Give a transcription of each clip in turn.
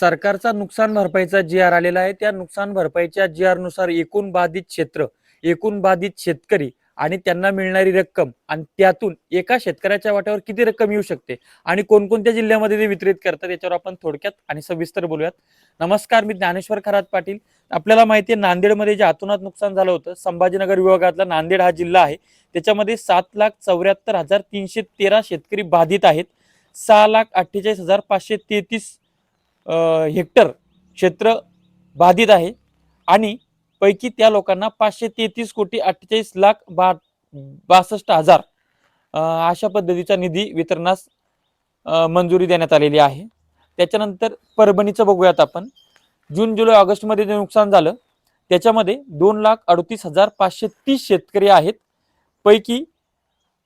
सरकारचा नुकसान भरपाईचा जी आर आलेला आहे त्या नुकसान भरपाईच्या जी आरनुसार एकूण बाधित क्षेत्र एकूण बाधित शेतकरी आणि त्यांना मिळणारी रक्कम आणि त्यातून एका शेतकऱ्याच्या वाट्यावर किती रक्कम येऊ शकते आणि कोणकोणत्या जिल्ह्यामध्ये ते वितरित करतात याच्यावर आपण थोडक्यात आणि सविस्तर बोलूयात. नमस्कार मी ज्ञानेश्वर खरात पाटील. आपल्याला माहिती आहे नांदेडमध्ये जे अतोनात नुकसान झालं होतं संभाजीनगर विभागातला नांदेड हा जिल्हा आहे त्याच्यामध्ये सात लाख चौऱ्याहत्तर हजार तीनशे तेरा शेतकरी बाधित आहेत. सहा लाख अठ्ठेचाळीस हजार पाचशे तेहतीस हेक्टर क्षेत्र बाधित आहे. आणि पैकी त्या लोकांना पाचशे तेहतीस कोटी अठ्ठेचाळीस लाख बा बासष्ट हजार अशा पद्धतीचा निधी वितरणास मंजुरी देण्यात आलेली आहे. त्याच्यानंतर परभणीचं बघूयात आपण. जून जुलै ऑगस्टमध्ये जे नुकसान झालं त्याच्यामध्ये दोन लाख अडतीस हजार पाचशे तीस शेतकरी आहेत. पैकी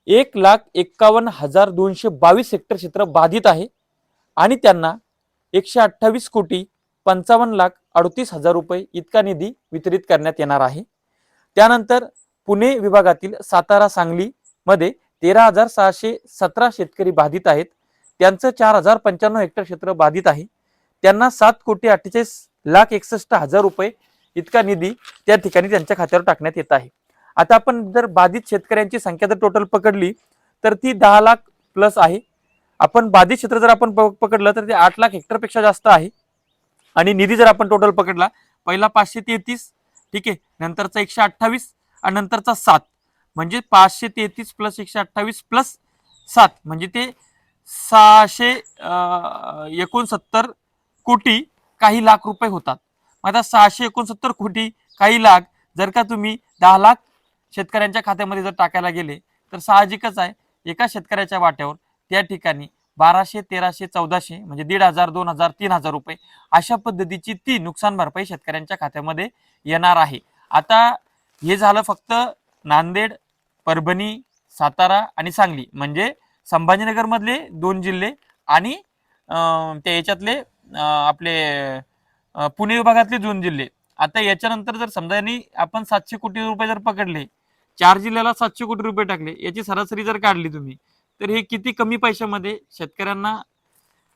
एक लाख एक्कावन्न हजार दोनशे बावीस हेक्टर क्षेत्र बाधित आहे. आणि त्यांना एकशे अठ्ठावीस कोटी पंचावन्न लाख अडतीस हजार रुपये इतका निधी वितरित करण्यात येणार आहे. त्यानंतर पुणे विभागातील सातारा सांगलीमध्ये तेरा हजार सहाशे सतरा शेतकरी बाधित आहेत. त्यांचं चार हजार पंच्याण्णव हेक्टर क्षेत्र बाधित आहे. त्यांना सात कोटी अठ्ठेचाळीस लाख एकसष्ट हजार रुपये इतका निधी त्या ठिकाणी त्यांच्या खात्यावर टाकण्यात येत आहे. आता आपण जर बाधित शेतकऱ्यांची संख्या जर टोटल पकडली तर ती दहा लाख प्लस आहे. आपण बाधित क्षेत्र जर आपण पकडलं तर ते आठ लाख हेक्टरपेक्षा जास्त आहे. आणि निधी जर आपण टोटल पकडला पहिला पाचशे तेहतीस ठीक आहे नंतरचा एकशे अठ्ठावीस आणि नंतरचा सात. म्हणजे पाचशे तेहतीस प्लस एकशे अठ्ठावीस प्लस सात. म्हणजे ते सहाशे एकोणसत्तर कोटी काही लाख रुपये होतात. मग आता सहाशे एकोणसत्तर कोटी काही लाख जर का तुम्ही दहा लाख शेतकऱ्यांच्या खात्यामध्ये जर टाकायला गेले तर साहजिकच आहे. एका शेतकऱ्याच्या वाट्यावर त्या ठिकाणी बाराशे तेराशे चौदाशे म्हणजे दीड हजार दोन हजार तीन हजार रुपये अशा पद्धतीची ती नुकसान भरपाई शेतकऱ्यांच्या खात्यामध्ये येणार आहे. आता हे झालं फक्त नांदेड परभणी सातारा आणि सांगली. म्हणजे संभाजीनगरमधले दोन जिल्हे आणि त्या याच्यातले आपले पुणे विभागातले दोन जिल्हे. आता याच्यानंतर जर समजा यांनी आपण सातशे कोटी रुपये जर पकडले चार जिल्ह्याला सातशे कोटी रुपये टाकले याची सरासरी जर काढली तुम्ही तर हे किती कमी पैशामध्ये शेतकऱ्यांना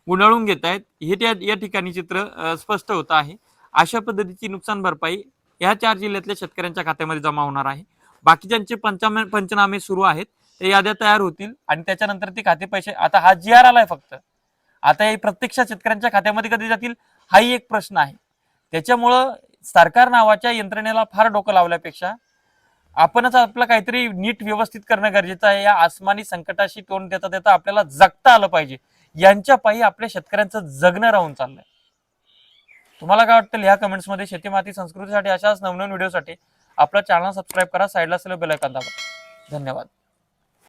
गुंडाळून घेत आहेत हे त्या या ठिकाणी चित्र स्पष्ट होत आहे. अशा पद्धतीची नुकसान भरपाई या चार जिल्ह्यातल्या शेतकऱ्यांच्या खात्यामध्ये जमा होणार आहे. बाकीच्यांचे पंचामे पंचनामे सुरू आहेत ते याद्या तयार होतील आणि त्याच्यानंतर ते खाते पैसे आता हा जी आर आलाय फक्त. आता हे प्रत्यक्षात शेतकऱ्यांच्या खात्यामध्ये कधी जातील हाही एक प्रश्न आहे. त्याच्यामुळं सरकार नावाच्या यंत्रणेला फार डोकं लावल्यापेक्षा आपणच आपलं काहीतरी नीट व्यवस्थित करणं गरजेचं आहे. या आसमानी संकटाशी तोंड देता देता आपल्याला जगता आलं पाहिजे. यांच्या पायी आपल्या शेतकऱ्यांचं जगणं राहून चाललंय. तुम्हाला काय वाटतं? ह्या कमेंट्समध्ये. शेती माती संस्कृतीसाठी अशाच नवनवीन व्हिडिओसाठी आपला चॅनल सबस्क्राईब करा. साईडला असलेलं बेल दाबा. धन्यवाद.